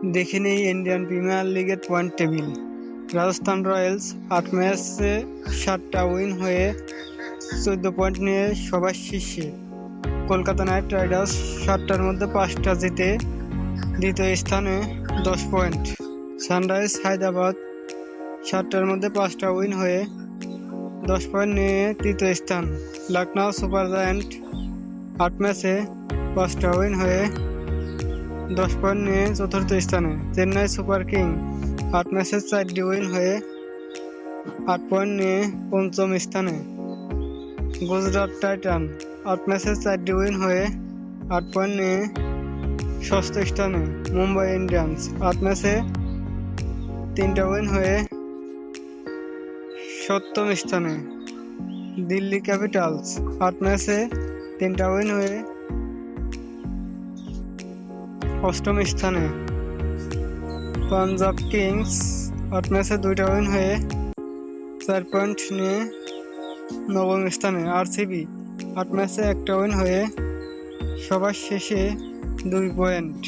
দেখে নেই Indian premier লিগের পয়েন্ট টেবিল রাজস্থান রয়্যালস আট ম্যাচে সাতটা উইন হয়ে চোদ্দ পয়েন্ট নিয়ে সবার শীর্ষে। কলকাতা নাইট রাইডার্স সাতটার মধ্যে পাঁচটা জিতে দ্বিতীয় স্থানে দশ পয়েন্ট সানরাইজ হায়দ্রাবাদ সাতটার মধ্যে পাঁচটা উইন হয়ে দশ পয়েন্ট নিয়ে তৃতীয় স্থান। লখনৌ সুপার জায়ান্ট আট ম্যাচে পাঁচটা উইন হয়ে দশ পয়েন্ট নিয়ে চতুর্থ স্থানে, চেন্নাই সুপার কিং আট ম্যাচে চারটি উইন হয়ে আট পয়েন্ট নিয়ে পঞ্চম স্থানে। গুজরাট টাইটান আট ম্যাচে চারটি উইন হয়ে আট পয়েন্ট নিয়ে ষষ্ঠ স্থানে। মুম্বাই ইন্ডিয়ান্স আট ম্যাচে তিনটা উইন হয়ে সপ্তম স্থানে। দিল্লি ক্যাপিটালস আট ম্যাচে তিনটা উইন হয়ে অষ্টম স্থানে। পাঞ্জাব কিংস আট ম্যাচে দুইটা উইন হয়ে চার পয়েন্ট নিয়ে নবম স্থানে। আর আরসিবি আট ম্যাচে একটা উইন হয়ে সবার শেষে দুই পয়েন্ট